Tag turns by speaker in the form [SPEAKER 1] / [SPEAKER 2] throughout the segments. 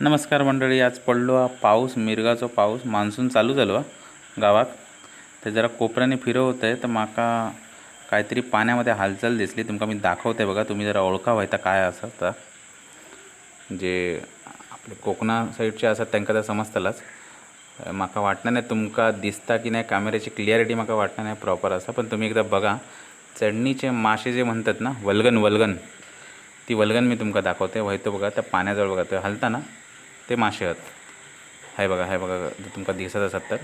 [SPEAKER 1] नमस्कार मंडळी आज पडलो हा पाऊस मिरगाचो पाऊस. मान्सून चालू झालो हा गावात. ते जरा कोपऱ्याने फिरवत आहे तर माका काहीतरी पाण्यामध्ये हालचाल दिसली. तुमका मी दाखवते बघा तुम्ही जरा ओळखा व्हायता काय असं तर. जे आपले कोकणा साईडचे असतात त्यांना तर समजतलाच. म्हाका वाटणार नाही तुमका दिसता की नाही कॅमेऱ्याची क्लिअरिटी म्हाका वाटणार नाही प्रॉपर असं. पण तुम्ही एकदा बघा चढणीचे मासे जे म्हणतात ना वल्गन वल्गन ती वल्गन मी तुमका दाखवते व्हायतो बघा त्या पाण्याजवळ बघा ते हलता ना ते मासे आहेत हाय बघा हाय बघा जर तुमका दिसत असत तर.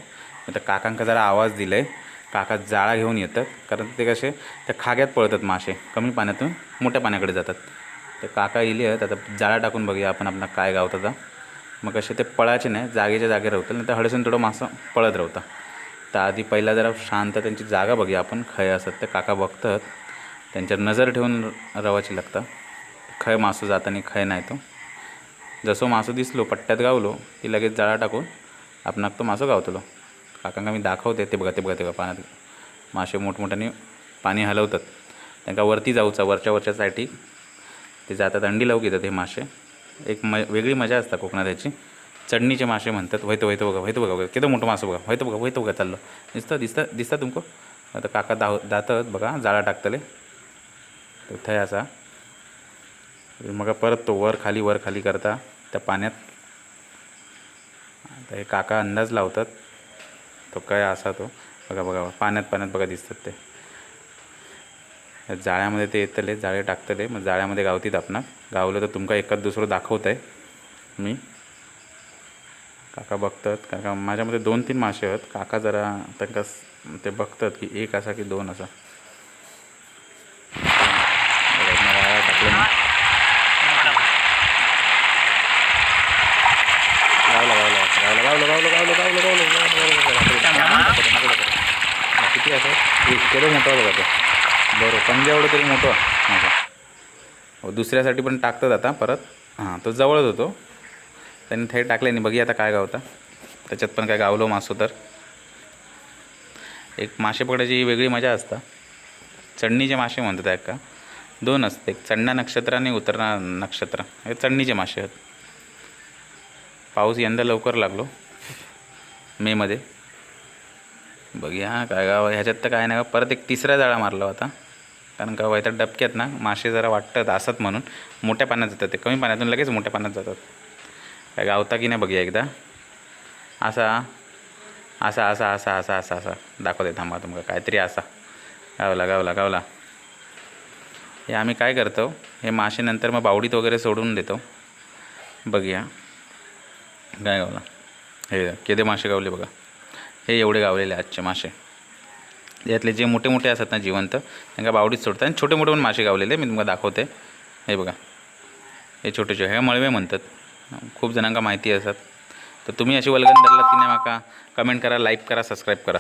[SPEAKER 1] आता काकांका जरा आवाज दिला आहे काका जाळा घेऊन येतात कारण ते कसे त्या खाग्यात पळतात मासे कमी पाण्यातून मोठ्या पाण्याकडे जातात. ते काका इले आहेत आता जाळा टाकून बघूया आपण आपला काय गावत आता मग असे ते पळायचे नाही जागेच्या जागे राहतील नाही तर हळसून थोडं मासं पळत राहतं तर आधी पहिला जरा शांत त्यांची जागा बघूया आपण. खय असत ते काका बघतात. त्यांच्यावर नजर ठेवून रवायची लागतं. खय मासू जाताना खय नाही तो. जसो मासो दिसलो पट्ट्यात गावलो की लगेच जाळा टाकून आपणाक तो मासो गावतलो. काकांका मी दाखवते ते बघा ते बघा ते बघा पाण्यात मासे मोठमोठ्याने पाणी हलवतात. त्यांना वरती जाऊचा वरच्या वरच्या ते जातात अंडी लावू घेतात हे मासे. एक म वेगळी मजा असतात कोकणात याची चटणीचे मासे म्हणतात व्हायतो व्हायतो बघा व्हायतो बघा किती मोठं मासं बघा व्हायतो बघा व्हायतो बघा चाललो. दिसतं दिसतं दिसतं तुमको? आता काका दाव जातात बघा जाळा टाकतले. तर थंय असा. मग परत तो वर खाली वर खाली करता. त्या पाण्यात. आता हे काका अंदाज लावतात. तो काय असा तो. बघा बघा पाण्यात पाण्यात बघा दिसतात ते. जाळ्यामध्ये ते येतले जाळे टाकतले. मग जाळ्यामध्ये गावतीत आपणा गावलं तर तुमका एकाच दुसरं दाखवत आहे मी. काका बघतात. काका माझ्यामध्ये दोन तीन मासे आहेत. काका जरा त्यांका ते बघतात की एक असा की दोन असा. कसं एक मोठं बघा बरं पंजा एवढं तरी मोठं हो दुसऱ्यासाठी पण टाकतात आता परत. हां तो जवळच होतो. त्यांनी थेट टाकले नाही. बघी आता काय गावता. त्याच्यात पण काय गावलो मासो तर. एक मासे पकडायची वेगळी मजा असता. चढणीचे मासे म्हणतात आहे का? दोन असते. एक चढणा नक्षत्र आणि उतरणा नक्षत्र. हे चढणीचे मासे आहेत. पाऊस यंदा लवकर लागलो. मेमध्ये बघूया काय गाव ह्याच्यात तर काय नाही का परत एक तिसरा जाळा मारला होता. कारण का व्हायचा डबक्यात ना मासे जरा वाटतात असत म्हणून. मोठ्या पाण्यात जातात ते. कमी पाण्यातून लगेच मोठ्या पाण्यात जातात. काय गावता की नाही बघूया एकदा. असा. असा असा असा असा असा असा. दाखवते थांबा तुमका. काहीतरी असा. गावला गावला गावला. हे आम्ही काय करतो? हे मासे नंतर मग बावडीत वगैरे सोडून देतो. बघूया. काय गावला? हे केदे मासे गावले बघा. हे एवढे गावलेले आजचे मासे. यातले जे मोठे मोठे असतात ना जिवंत त्यांना बावडीत सोडतात आणि छोटे मोठे पण मासे गावलेले मी तुम्हाला दाखवते. हे बघा. हे छोटे छोटे हे मळवे म्हणतात. खूप जणांका माहिती असतात. तर तुम्ही अशी वल्गन धरलात की? नाही माका कमेंट करा लाईक करा सबस्क्राईब करा.